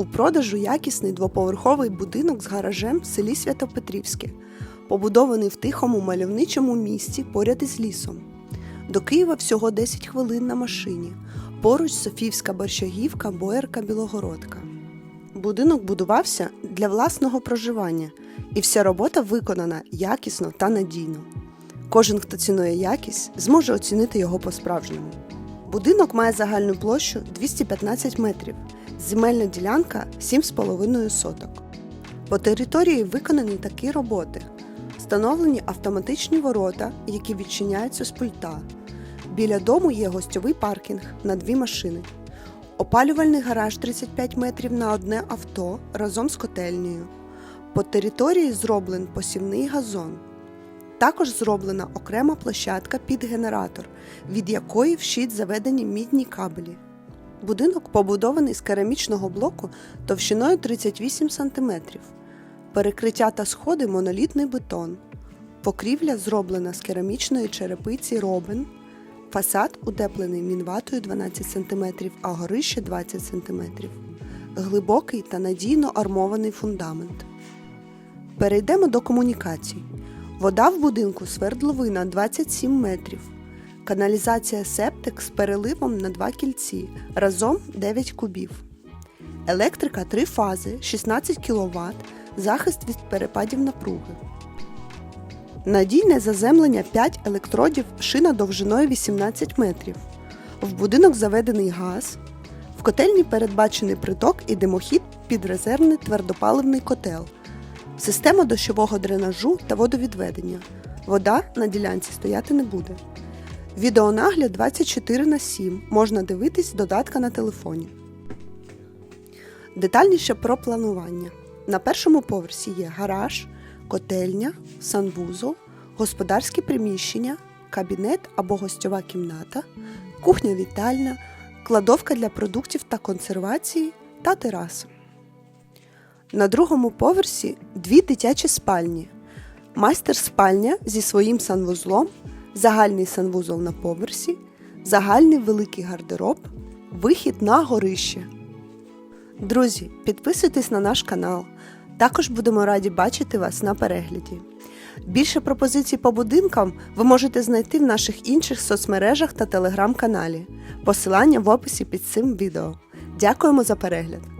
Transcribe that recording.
У продажу якісний двоповерховий будинок з гаражем в селі Святопетрівське, побудований в тихому мальовничому місті поряд із лісом. До Києва всього 10 хвилин на машині. Поруч Софіївська Борщагівка, Боярка, Білогородка. Будинок будувався для власного проживання, і вся робота виконана якісно та надійно. Кожен, хто цінує якість, зможе оцінити його по-справжньому. Будинок має загальну площу 215 метрів, земельна ділянка 7,5 соток. По території виконані такі роботи: встановлені автоматичні ворота, які відчиняються з пульта. Біля дому є гостьовий паркінг на дві машини. Опалювальний гараж 35 метрів на одне авто разом з котельнею. По території зроблен посівний газон. Також зроблена окрема площадка під генератор, від якої вщить заведені мідні кабелі. Будинок побудований з керамічного блоку товщиною 38 см. Перекриття та сходи монолітний бетон. Покрівля зроблена з керамічної черепиці робин. Фасад утеплений мінватою 12 см, а горище 20 см. Глибокий та надійно армований фундамент. Перейдемо до комунікацій. Вода в будинку свердловина 27 метрів. Каналізація септик з переливом на два кільці разом 9 кубів. Електрика 3 фази 16 кВт, захист від перепадів напруги. Надійне заземлення 5 електродів шина довжиною 18 метрів. В будинок заведений газ. В котельні передбачений приток і димохід під резервний твердопаливний котел. Система дощового дренажу та водовідведення. Вода на ділянці стояти не буде. Відеонагляд 24 на 7 можна дивитись додатка на телефоні. Детальніше про планування. На першому поверсі є гараж, котельня, санвузол, господарські приміщення, кабінет або гостьова кімната, кухня-вітальня, кладовка для продуктів та консервації та тераса. На другому поверсі дві дитячі спальні, майстер спальня зі своїм санвузлом, загальний санвузол на поверсі, загальний великий гардероб, вихід на горище. Друзі, підписуйтесь на наш канал. Також будемо раді бачити вас на перегляді. Більше пропозицій по будинкам ви можете знайти в наших інших соцмережах та телеграм-каналі. Посилання в описі під цим відео. Дякуємо за перегляд!